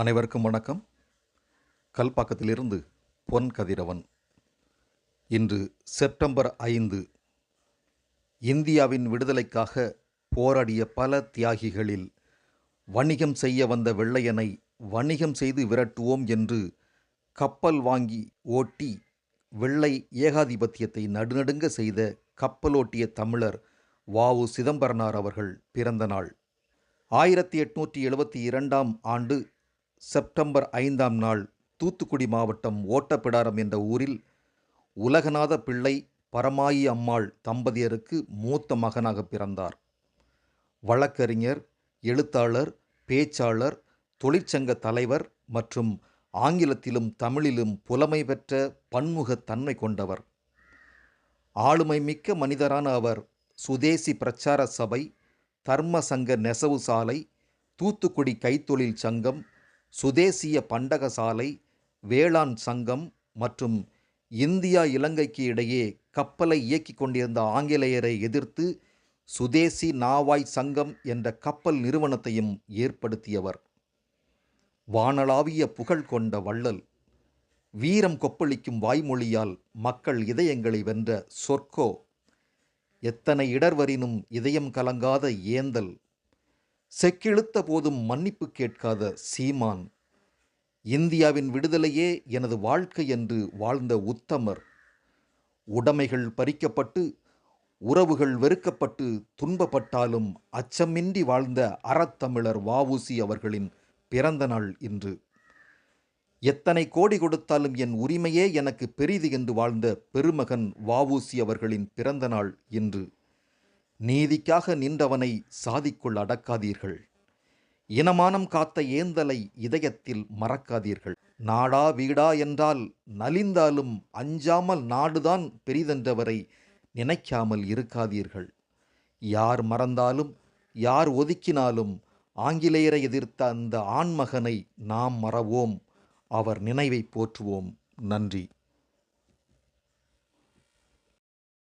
அனைவருக்கும் வணக்கம். கல்பாக்கத்திலிருந்து பொன் கதிரவன். இன்று செப்டம்பர் ஐந்து இந்தியாவின் விடுதலைக்காக போராடிய பல தியாகிகளில் வணிகம் செய்ய வந்த வெள்ளையனை வணிகம் செய்து விரட்டுவோம் என்று கப்பல் வாங்கி ஓட்டி வெள்ளை ஏகாதிபத்தியத்தை நடுநடுங்க செய்த கப்பலோட்டிய தமிழர் வாவு சிதம்பரனார் அவர்கள் பிறந்த நாள். ஆயிரத்தி எட்நூற்றி எழுபத்தி இரண்டாம் ஆண்டு செப்டம்பர் ஐந்தாம் நாள் தூத்துக்குடி மாவட்டம் ஓட்டப்பிடாரம் என்ற ஊரில் உலகநாத பிள்ளை பரமாயி அம்மாள் தம்பதியருக்கு மூத்த மகனாக பிறந்தார். வழக்கறிஞர் எழுத்தாளர் பேச்சாளர் தொழிற்சங்க தலைவர் மற்றும் ஆங்கிலத்திலும் தமிழிலும் புலமை பெற்ற பன்முகத் தன்மை கொண்டவர். ஆளுமை மிக்க மனிதரான அவர் சுதேசி பிரச்சார சபை தர்ம சங்க நெசவு சாலை தூத்துக்குடி கைத்தொழில் சங்கம் சுதேசிய பண்டகசாலை வேளாண் சங்கம் மற்றும் இந்தியா இலங்கைக்கு இடையே கப்பலை இயக்கிக் கொண்டிருந்த ஆங்கிலேயரை எதிர்த்து சுதேசி நாவாய் சங்கம் என்ற கப்பல் நிறுவனத்தையும் ஏற்படுத்தியவர். வானளாவிய புகழ் கொண்ட வள்ளல். வீரம் கொப்பளிக்கும் வாய்மொழியால் மக்கள் இதயங்களை வென்ற சொற்கோ. எத்தனை இடர்வரினும் இதயம் கலங்காத ஏந்தல். செக்கிழுத்த போதும் மன்னிப்பு கேட்காத சீமான். இந்தியாவின் விடுதலையே எனது வாழ்க்கை என்று வாழ்ந்த உத்தமர். உடைமைகள் பறிக்கப்பட்டு உறவுகள் வெறுக்கப்பட்டு துன்பப்பட்டாலும் அச்சமின்றி வாழ்ந்த அறத்தமிழர் வாவூசி அவர்களின் பிறந்த நாள் இன்று. எத்தனை கோடி கொடுத்தாலும் என் உரிமையே எனக்கு பெரிது என்று வாழ்ந்த பெருமகன் வாவூசி அவர்களின் பிறந்த நாள் இன்று. நீதிக்காக நின்றவனை சாதிக்குள் அடக்காதீர்கள். இனமானம் காத்த ஏந்தலை இதயத்தில் மறக்காதீர்கள். நாடா வீடா என்றால் நலிந்தாலும் அஞ்சாமல் நாடுதான் பெரிதென்றவரை நினைக்காமல் இருக்காதீர்கள். யார் மறந்தாலும் யார் ஒதுக்கினாலும் ஆங்கிலேயரை எதிர்த்த அந்த ஆண்மகனை நாம் மறவோம். அவர் நினைவை போற்றுவோம். நன்றி.